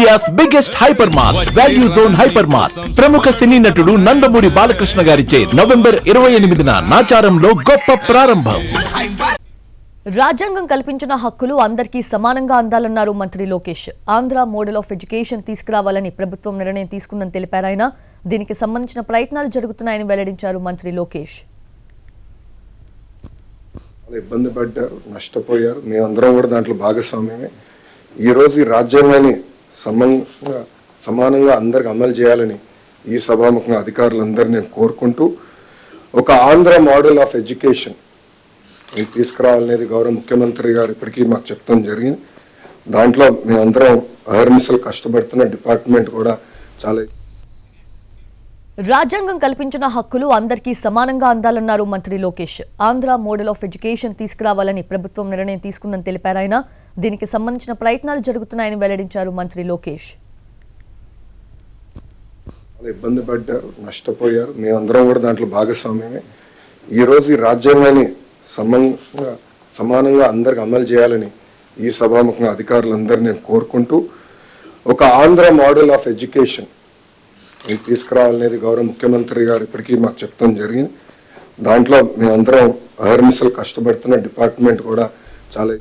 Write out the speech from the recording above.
India's biggest hyper mart value zone hyper mart ప్రముఖ సినీ నటుడు నందమూరి బాలకృష్ణ గారిచే నవంబర్ ఇరవై ఎనిమిదిన నాచారంలో గొప్ప ప్రారంభం. రాజ్యాంగం కల్పించిన హక్కులు అందరికీ సమానంగా అందాలన్నారు మంత్రి Lokesh. Andhra model of education తీసుకురావాలని ప్రభుత్వం నిర్ణయం తీసుకుందని తెలిపారు ఆయన. దీనికి సంబంధించిన ప్రయత్నాలు జరుగుతున్నాయని వెల్లడించారు మంత్రి లోకేష్. ఇబ్బంది పడ్డారు నష్టపోయారు. మేమందరం కూడా దాంట్లో భాగస్వామ్యమే. ఈ రోజు ఈ రాజ్యాంగాన్ని సమంగా సమానంగా అందరికి అమలు చేయాలని ఈ సభాముఖంగా అధికారులందరూ నేను కోరుకుంటూ ఒక ఆంధ్ర మోడల్ ఆఫ్ ఎడ్యుకేషన్ ఇది తీసుకురావాలనేది గౌరవ ముఖ్యమంత్రి గారు ఇప్పటికీ మాకు చెప్తాం జరిగింది. దాంట్లో మేమందరం అహర్నిశలు కష్టపడుతున్న డిపార్ట్మెంట్ కూడా చాలా రాజ్యాంగం కల్పించిన హక్కులు అందరికీ సమానంగా అందాలన్నారు మంత్రి Lokesh. Andhra model of education తీసుకురావాలని ప్రభుత్వం నిర్ణయం తీసుకుందని తెలిపారు ఆయన. దీనికి సంబంధించిన ప్రయత్నాలు జరుగుతున్నాయని వెల్లడించారు మంత్రి లోకేష్. ఇబ్బంది పడ్డారు నష్టపోయారు. మేమందరం కూడా దాంట్లో భాగస్వామ్యమే. ఈరోజు ఈ రాజ్యాంగాన్ని సమంగా సమానంగా అందరికి అమలు చేయాలని ఈ సభాముఖంగా అధికారులందరినీ నేను కోరుకుంటూ ఒక ఆంధ్ర మోడల్ ఆఫ్ ఎడ్యుకేషన్ తీసుకురావాలనేది గౌరవ ముఖ్యమంత్రి గారు ఇప్పటికీ మాకు చెప్తాం జరిగింది. దాంట్లో మేమందరం అహర్నిశలు కష్టపడుతున్న డిపార్ట్మెంట్ కూడా చాలా